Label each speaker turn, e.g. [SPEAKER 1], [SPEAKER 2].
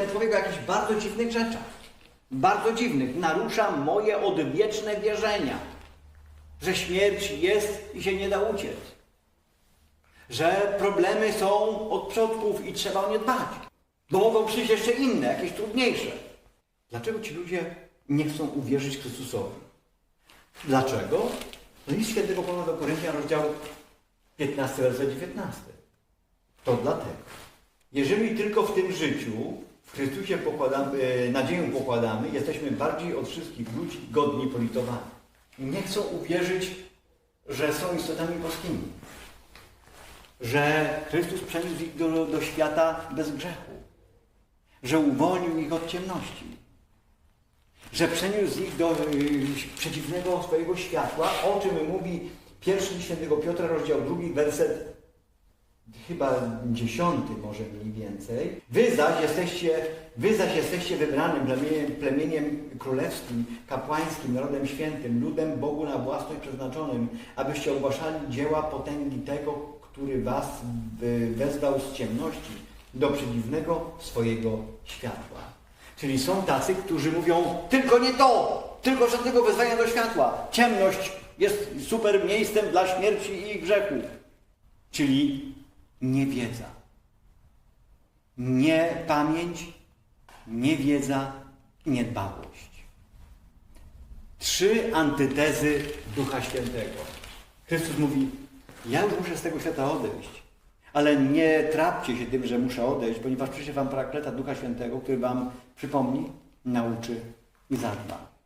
[SPEAKER 1] ten człowiek o jakichś bardzo dziwnych rzeczach. Bardzo dziwnych. Narusza moje odwieczne wierzenia, że śmierć jest i się nie da uciec. Że problemy są od przodków i trzeba o nie dbać. Bo mogą przyjść jeszcze inne, jakieś trudniejsze. Dlaczego ci ludzie nie chcą uwierzyć Chrystusowi? Dlaczego? No List świętego Pawła do Koryntian, rozdział 15, werset 19. To dlatego. Jeżeli tylko w tym życiu w Chrystusie pokładamy, e, nadzieję pokładamy, jesteśmy bardziej od wszystkich ludzi godni politowania. Nie chcą uwierzyć, że są istotami boskimi. Że Chrystus przeniósł ich do, do świata bez grzechu. Że uwolnił ich od ciemności że przeniósł ich do y, przeciwnego swojego światła, o czym mówi pierwszy świętego Piotra, rozdział drugi, werset chyba dziesiąty może mniej więcej. Wy zaś jesteście, wy zaś jesteście wybranym plemieniem, plemieniem królewskim, kapłańskim, narodem świętym, ludem Bogu na własność przeznaczonym, abyście ogłaszali dzieła potęgi tego, który was wezwał z ciemności do przeciwnego swojego światła. Czyli są tacy, którzy mówią tylko nie to, tylko żadnego wezwania do światła. Ciemność jest super miejscem dla śmierci i grzechu. Czyli niewiedza. Nie pamięć, niewiedza i niedbałość. Trzy antytezy Ducha Świętego. Chrystus mówi, ja już muszę z tego świata odejść. Ale nie trapcie się tym, że muszę odejść, ponieważ przyjdzie wam prakleta Ducha Świętego, który wam przypomni, nauczy i zadba.